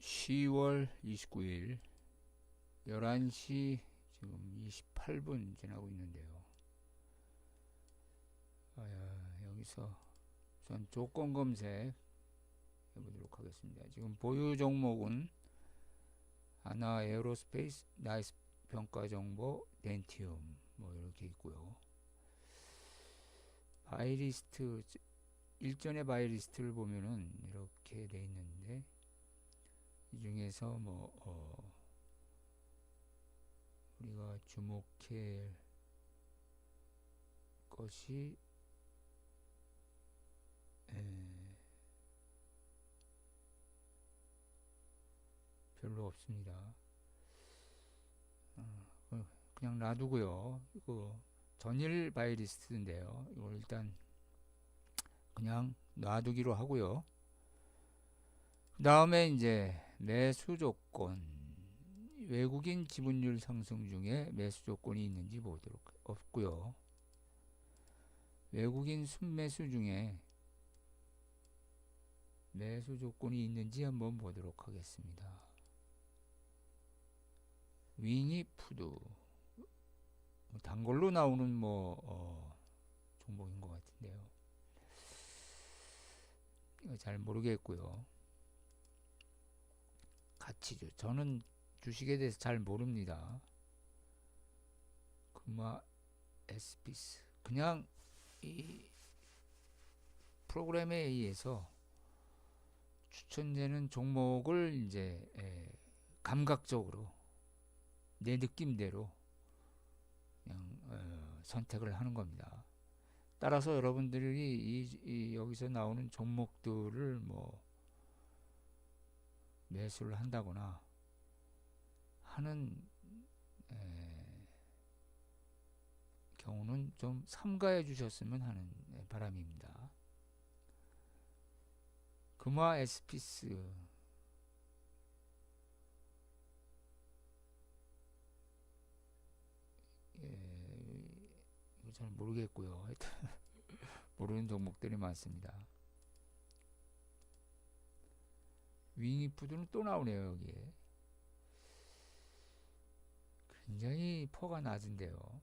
10월 29일 11시 지금 28분 지나고 있는데요. 아, 여기서 전 조건 검색 해보도록 하겠습니다. 지금 보유 종목은 하나 에어로스페이스, 나이스 평가 정보, 덴티움 뭐 이렇게 있고요. 바이리스트 일전의 바이리스트를 보면은 이렇게 돼 있는데 이 중에서 뭐 어, 우리가 주목할 것이 에, 별로 없습니다. 어, 어, 그냥 놔두고요. 이거 전일 바이리스트인데요. 이걸 일단 그냥 놔두기로 하고요. 그 다음에 이제 매수 조건 외국인 지분율 상승 중에 매수 조건이 있는지 보도록 없고요. 외국인 순매수 중에 매수 조건이 있는지 한번 보도록 하겠습니다. 위니푸드 뭐 단골로 나오는 뭐 어, 종목인 것 같은데요. 잘 모르겠고요. 가치죠. 저는 주식에 대해서 잘 모릅니다. 금화 에스피스 그냥 이 프로그램에 의해서 추천되는 종목을 이제 에, 감각적으로 내 느낌대로 그냥 어, 선택을 하는 겁니다. 따라서 여러분들이 이, 이 여기서 나오는 종목들을 뭐 매수를 한다거나 하는 에, 경우는 좀 삼가해 주셨으면 하는 바람입니다. 금화 에스피스 예, 잘 모르겠고요. 모르는 종목들이 많습니다. 윙이푸드는 또 나오네요 여기에. 굉장히 퍼가 낮은데요.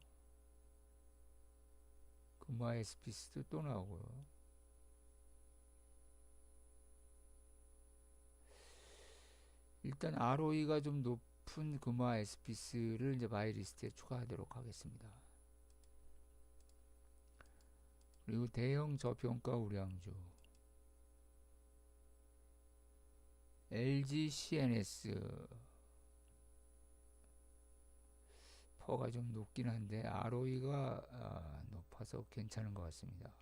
금화 에스피스도 또 나오고요. 일단 ROE가 좀 높은 금화 에스피스를 이제 바이리스트에 추가하도록 하겠습니다. 그리고 대형 저평가 우량주 LG CNS 퍼가 좀 높긴 한데 ROE가 아, 높아서 괜찮은 것 같습니다.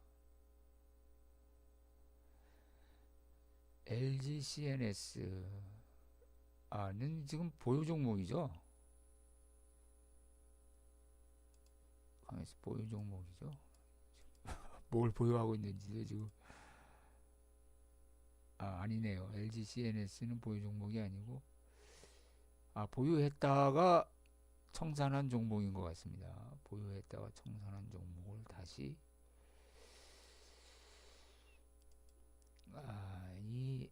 LG CNS 아는 지금 보유 종목이죠. 가만있어 보유 종목이죠. 뭘 보유하고 있는지도 지금 아 아니네요. LG CNS는 보유 종목이 아니고 아 보유했다가 청산한 종목인 것 같습니다. 보유했다가 청산한 종목을 다시 아 이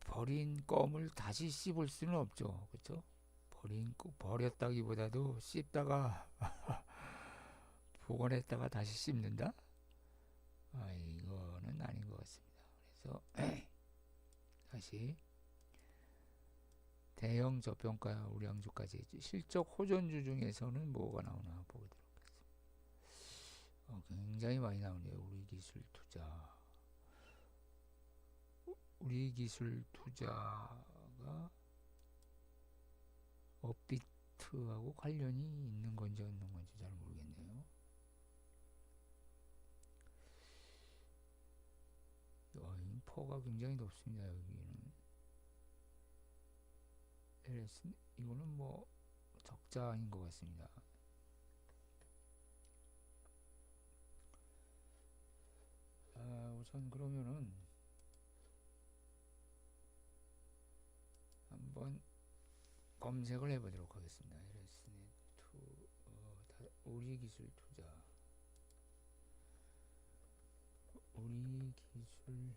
버린 껌을 다시 씹을 수는 없죠. 그렇죠? 버린 거 버렸다기보다도 씹다가 보관했다가 다시 씹는다? 아, 이거는 아닌 것 같습니다. 그래서 다시 대형 저평가 우량주까지 실적 호전주 중에서는 뭐가 나오나 보도록 하겠습니다. 어, 굉장히 많이 나오네요. 우리 기술 투자. 우리 기술 투자가 업비트하고 관련이 있는 건지 없는 건지 잘 모르겠네요. 어, 퍼가 굉장히 높습니다. 여기는 LS 이거는 뭐 적자인 것 같습니다. 아, 우선 그러면은 한번 검색을 해보도록 하겠습니다. LS넷 투, 어, 다, 우리 기술 투자. 우리 기술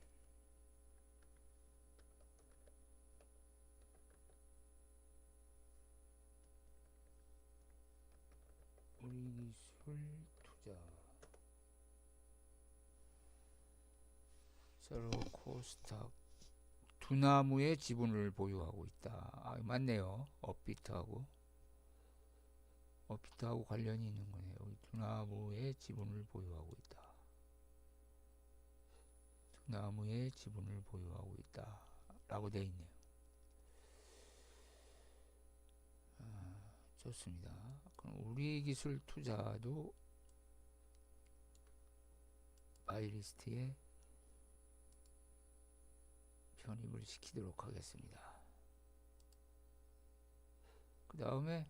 우리 기술 투자 서로 코스닥 두나무의 지분을 보유하고 있다. 아, 맞네요. 업비트하고 업비트하고 관련이 있는 거네요. 두나무의 지분을 보유하고 있다. 두나무의 지분을 보유하고 있다. 라고 되어 있네요. 좋습니다. 그럼 우리 기술 투자도 바이리스트에 편입을 시키도록 하겠습니다. 그 다음에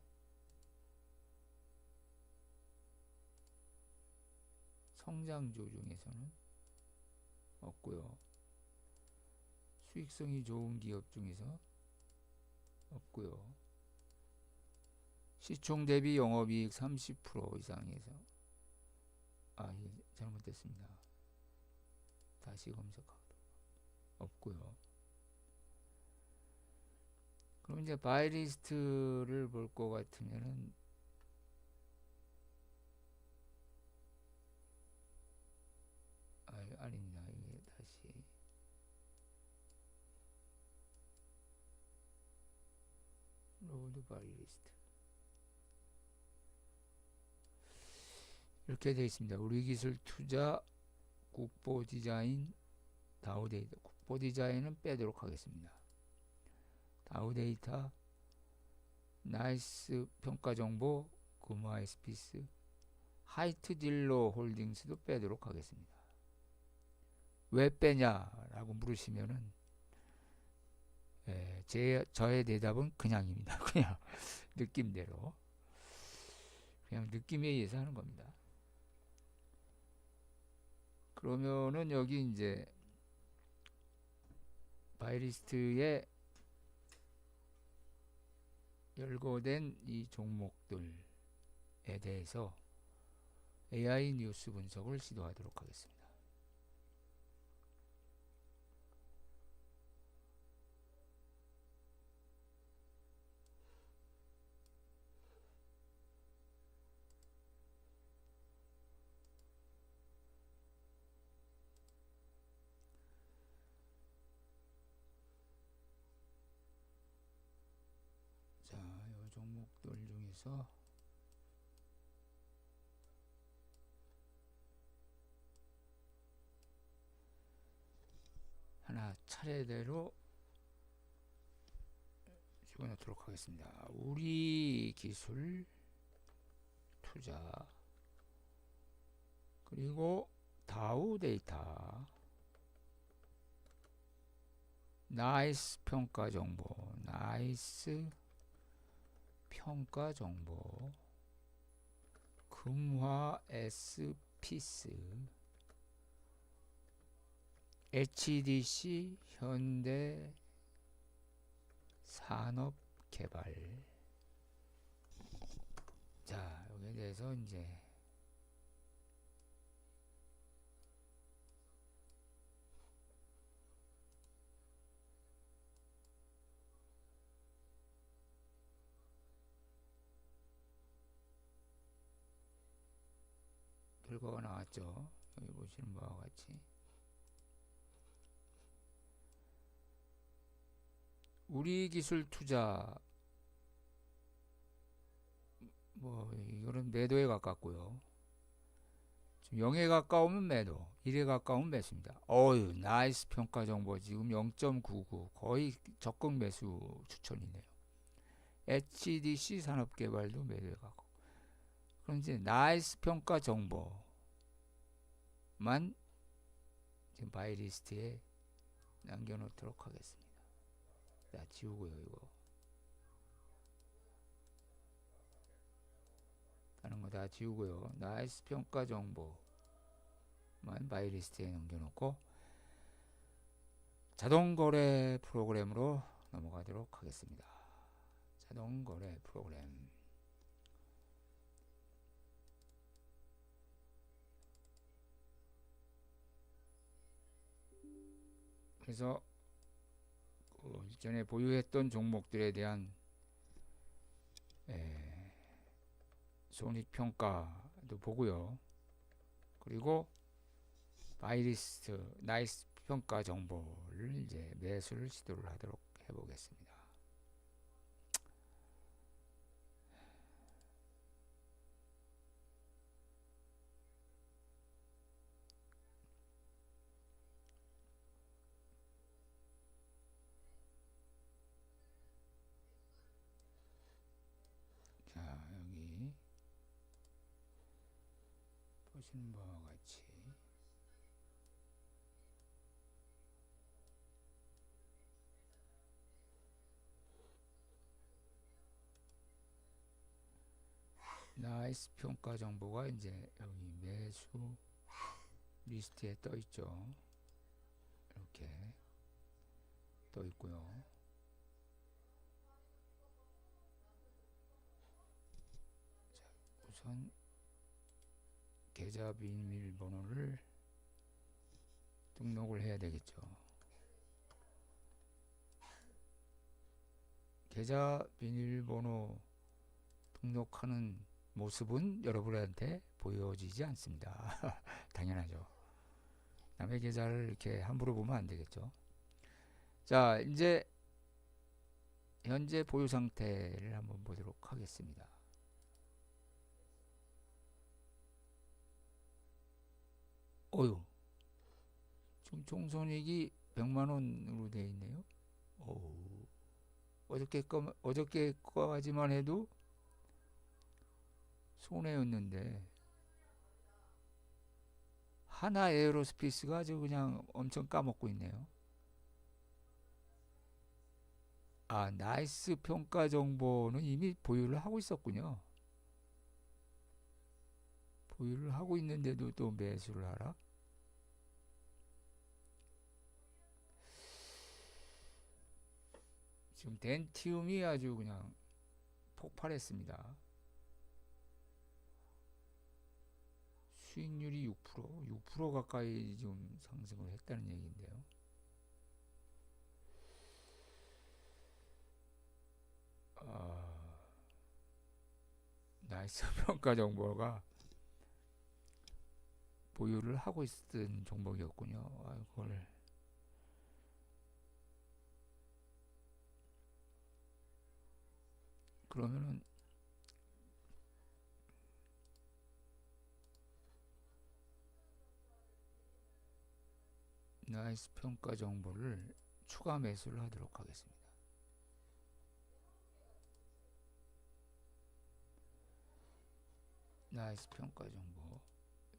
성장주 중에서는 없고요. 수익성이 좋은 기업 중에서 없고요. 시총 대비 영업이익 30% 이상에서 아 이게 잘못됐습니다. 다시 검색하도록 없고요. 그럼 이제 바이리스트를 볼 것 같으면은 아 아닙니다. 이게 다시 로드 바이리스트 이렇게 되어 있습니다. 우리 기술 투자 국보 디자인 다우 데이터 국보 디자인은 빼도록 하겠습니다. 다우 데이터 나이스 평가 정보 금화 에스피스 하이트 딜러 홀딩스도 빼도록 하겠습니다. 왜 빼냐라고 물으시면은 예, 제 저의 대답은 그냥입니다. 그냥 느낌대로 그냥 느낌에 의해서 하는 겁니다. 그러면은 여기 이제 바이리스트에 열거된 이 종목들에 대해서 AI 뉴스 분석을 시도하도록 하겠습니다. 자, 이 종목들 중에서 하나 차례대로 집어넣도록 하겠습니다. 우리 기술 투자 그리고 다우 데이터 나이스 평가 정보 나이스 평가 정보. 금화 에스피스. HDC 현대 산업 개발. 자 여기에 대해서 이제 결과가 나왔죠. 여기 보시는 바와 같이 우리 기술 투자 뭐 이거는 매도에 가깝고요. 지금 0에 가까우면 매도, 1에 가까우면 매수입니다. 어유 나이스 평가 정보 지금 0.99 거의 적극 매수 추천이네요. HDC 산업개발도 매도에 가깝고 그럼 이제 나이스 평가 정보 만 지금 바이리스트에 남겨놓도록 하겠습니다. 자, 지우고요, 이거. 다른 거 다 지우고요. 나이스 평가 정보만 바이리스트에 남겨놓고 자동 거래 프로그램으로 넘어가도록 하겠습니다. 자동 거래 프로그램. 그래서 그 일전에 보유했던 종목들에 대한 에, 손익 평가도 보고요. 그리고 바이리스트 나이스 평가 정보를 이제 매수를 시도를 하도록 해보겠습니다. 자 여기 보시는 바와 같이 나이스 평가 정보가 이제 여기 매수 리스트에 떠 있죠. 이렇게 떠 있고요. 자, 우선 계좌 비밀번호를 등록을 해야 되겠죠. 계좌 비밀번호 등록하는 모습은 여러분한테 보여지지 않습니다. 당연하죠. 남의 계좌를 이렇게 함부로 보면 안 되겠죠. 자, 이제 현재 보유 상태를 한번 보도록 하겠습니다. 어유, 지금 총손익이 100만 원으로 되어 있네요. 어우, 어저께 거, 어저께 거까지만 해도 손해였는데 하나 에어로스페이스가 아주 그냥 엄청 까먹고 있네요. 아, 나이스 평가 정보는 이미 보유를 하고 있었군요. 보유를 하고 있는데도 또 매수를 하라? 지금 덴티움이 아주 그냥 폭발했습니다. 수익률이 6%, 6% 가까이 좀 상승을 했다는 얘기인데요. 아, 나이스 평가 정보가 보유를 하고 있었던 종목이었군요. 아, 그걸 그러면은 나이스 평가 정보를 추가 매수를 하도록 하겠습니다. 나이스 평가 정보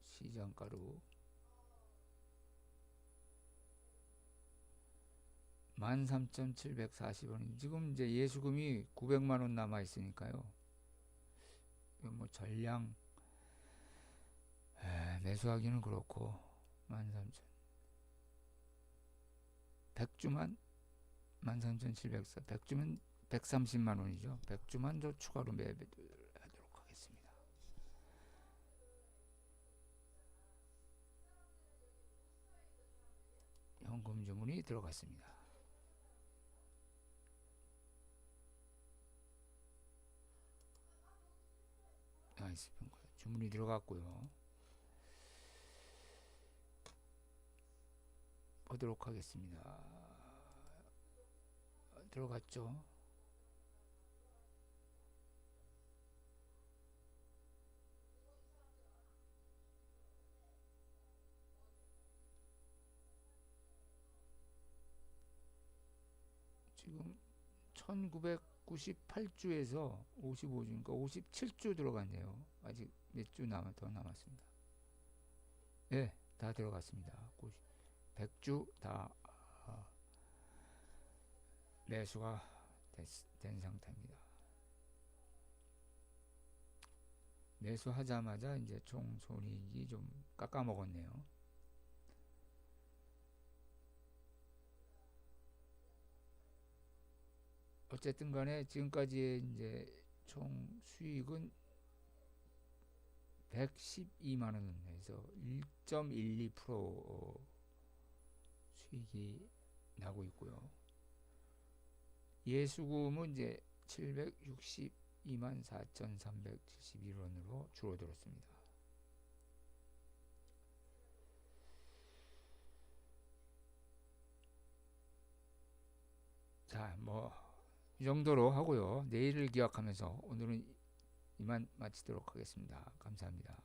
시장가로 13,740원 지금 이제 예수금이 900만 원 남아 있으니까요. 뭐 전량 에, 매수하기는 그렇고 13,000 100주만 13,704 100주면 130만 원이죠. 100주만 더 추가로 매매를 하도록 하겠습니다. 현금 주문이 들어갔습니다. 나이스 평가 주문이 들어갔고요. 보도록 하겠습니다. 들어갔죠? 지금 1998주에서 55주니까 57주 들어갔네요. 아직 몇 주 남아 더 남았습니다. 네, 다 들어갔습니다. 100주 다 아, 매수가 됐, 된 상태입니다. 매수하자마자 이제 총 손익이 좀 깎아 먹었네요. 어쨌든 간에 지금까지의 이제 총 수익은 112만 원에서 1.12% 수익이 나고 있고요. 예수금은 이제 762만 4,371원으로 줄어들었습니다. 자, 뭐 이 정도로 하고요. 내일을 기약하면서 오늘은 이만 마치도록 하겠습니다. 감사합니다.